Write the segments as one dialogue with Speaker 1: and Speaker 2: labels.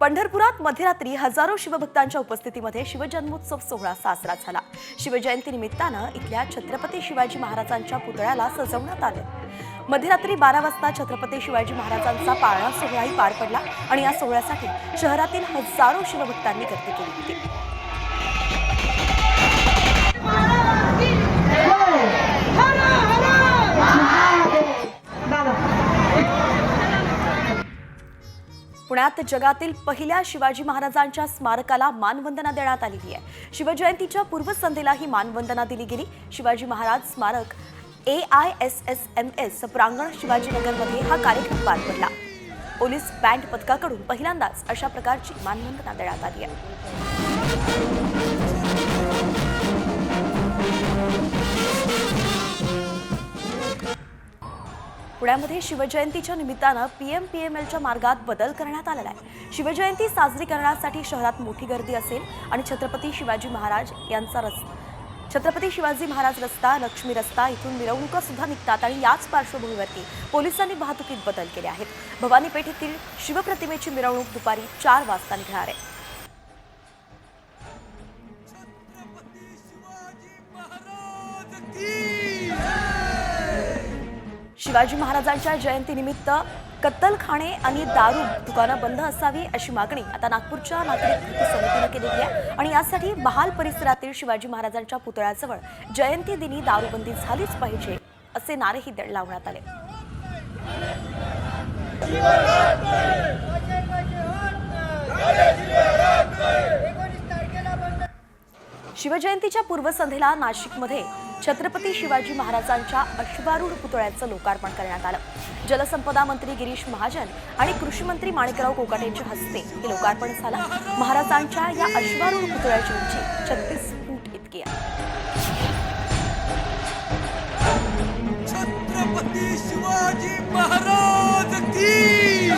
Speaker 1: पंढरपुरात मध्यरात्री हजारो शिवभक्तांच्या उपस्थितीमध्ये शिवजन्मोत्सव सोहळा साजरा झाला. शिवजयंती निमित्तानं इथल्या छत्रपती शिवाजी महाराजांच्या पुतळ्याला सजवण्यात आले. मध्यरात्री बारा वाजता छत्रपती शिवाजी महाराजांचा पाळणा सोहळाही पार पडला आणि या सोहळ्यासाठी शहरातील हजारो शिवभक्तांनी गर्दी केली होती. पुण्यात जगातील पहिल्या शिवाजी महाराजांच्या स्मारकाला मानवंदना देण्यात आलेली आहे. शिवजयंतीच्या पूर्वसंध्येला ही मानवंदना दिली गेली. शिवाजी महाराज स्मारक A I S S M S प्रांगण शिवाजीनगरमध्ये हा कार्यक्रम पार पडला. पोलीस बँड पथकाकडून पहिल्यांदाच अशा प्रकारची मानवंदना देण्यात आली आहे. पुण्यामध्ये शिवजयंतीच्या निमित्तानं पी एम पी एम एलच्या मार्गात बदल करण्यात आलेला आहे. शिवजयंती साजरी करण्यासाठी शहरात मोठी गर्दी असेल आणि छत्रपती शिवाजी महाराज यांचा रस्ता छत्रपती शिवाजी महाराज रस्ता लक्ष्मी रस्ता इथून मिरवणुका सुद्धा निघतात आणि याच पार्श्वभूमीवरती पोलिसांनी वाहतुकीत बदल केले आहेत. भवानी पेठेतील शिवप्रतिमेची मिरवणूक दुपारी चार वाजता निघणार आहे. शिवाजी महाराजांच्या जयंतीनिमित्त कत्तलखाने आणि दारू दुकानं बंद असावी अशी मागणी आता नागपूरच्या नागरिक कृती समितीनं केलेली आहे. आणि यासाठी महाल परिसरातील शिवाजी महाराजांच्या पुतळ्याजवळ जयंती दिनी दारूबंदी झालीच पाहिजे असे नारेही लावण्यात आले. शिवजयंतीच्या पूर्वसंध्येला नाशिकमध्ये छत्रपती शिवाजी महाराजांच्या अश्वारूढ पुतळ्याचं लोकार्पण करण्यात आलं. जलसंपदा मंत्री गिरीश महाजन आणि कृषी मंत्री माणिकराव कोकाटेंच्या हस्ते हे लोकार्पण झालं. महाराजांच्या या अश्वारूढ पुतळ्याची उंची छत्तीस फूट इतकी आहे.
Speaker 2: छत्रपती शिवाजी महाराज की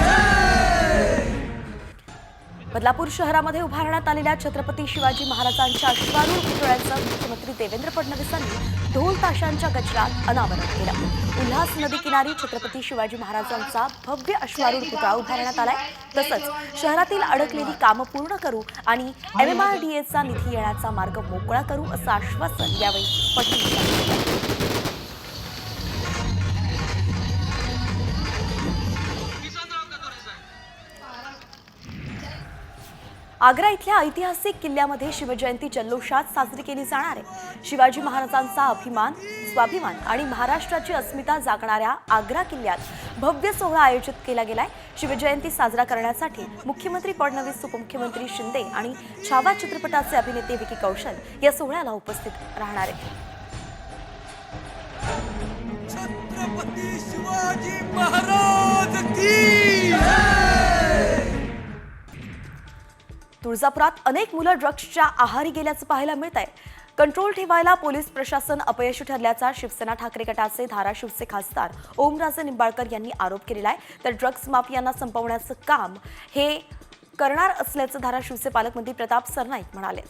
Speaker 1: बदलापूर शहरामध्ये उभारण्यात आलेल्या छत्रपती शिवाजी महाराजांच्या अश्वारूढ पुतळ्याचं मुख्यमंत्री देवेंद्र फडणवीसांनी ढोल ताशांच्या गजरात अनावरण केलं. उल्हास नदी किनारी छत्रपती शिवाजी महाराजांचा भव्य अश्वारूढ पुतळा उभारण्यात आलाय. तसंच शहरातील अडकलेली कामं पूर्ण करू आणि एमएमआरडीएचा निधी येण्याचा मार्ग मोकळा करू असं आश्वासन यावेळी फडणवीस आग्रा इथल्या ऐतिहासिक किल्ल्यामध्ये शिवजयंती जल्लोषात साजरी केली जाणार आहे. शिवाजी महाराजांचा अभिमान स्वाभिमान आणि महाराष्ट्राची अस्मिता जागणाऱ्या आग्रा किल्ल्यात भव्य सोहळा आयोजित केला गेलाय. शिवजयंती साजरा करण्यासाठी मुख्यमंत्री फडणवीस उपमुख्यमंत्री शिंदे आणि छावा चित्रपटाचे अभिनेते विकी कौशल या सोहळ्याला उपस्थित राहणार आहेत. तुळजापुरात अनेक मुलं ड्रग्सच्या आहारी गेल्याचं पाहायला मिळत आहे कंट्रोल ठेवायला पोलीस प्रशासन अपयशी ठरल्याचा शिवसेना ठाकरे गटाचे धाराशिवचे खासदार ओमराजे निंबाळकर यांनी आरोप केलेला आहे. तर ड्रग्स माफियांना संपवण्याचं काम हे करणार असल्याचं धाराशिवचे पालकमंत्री प्रताप सरनाईक म्हणाले.